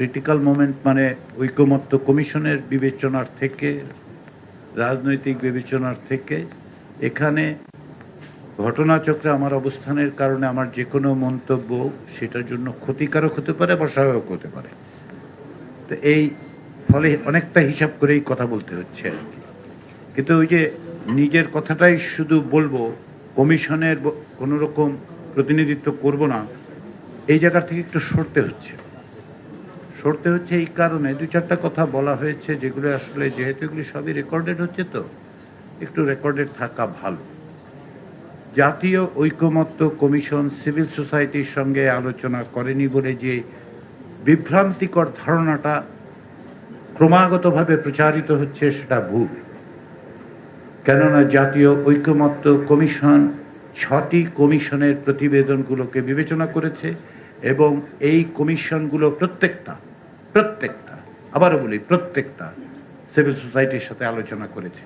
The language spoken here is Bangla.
ক্রিটিক্যাল মোমেন্ট মানে ঐকমত্য কমিশনের বিবেচনার থেকে, রাজনৈতিক বিবেচনার থেকে। এখানে ঘটনাচক্রে আমার অবস্থানের কারণে আমার যে কোনো মন্তব্য সেটার জন্য ক্ষতিকারক হতে পারে বা সহায়ক হতে পারে। তো এই ফলে অনেকটা হিসাব করেই কথা বলতে হচ্ছে আর কি। কিন্তু ওই যে নিজের কথাটাই শুধু বলব, কমিশনের কোনো রকম প্রতিনিধিত্ব করব না, এই জায়গা থেকে একটু সরতে হচ্ছে। সরতে হচ্ছে এই কারণে দু চারটা কথা বলা হয়েছে যেগুলো আসলে যেহেতু এগুলি সবই রেকর্ডেড হচ্ছে তো, একটু রেকর্ডেড থাকা ভালো। জাতীয় ঐকমত্য কমিশন সিভিল সোসাইটির সঙ্গে আলোচনা করেনি বলে যে বিভ্রান্তিকর ধারণাটা ক্রমাগতভাবে প্রচারিত হচ্ছে সেটা ভুল। কেননা জাতীয় ঐকমত্য কমিশন ছটি কমিশনের প্রতিবেদনগুলোকে বিবেচনা করেছে এবং এই কমিশনগুলো প্রত্যেকটা প্রত্যেকটা আবারও বলি প্রত্যেকটা সিভিল সোসাইটির সাথে আলোচনা করেছে।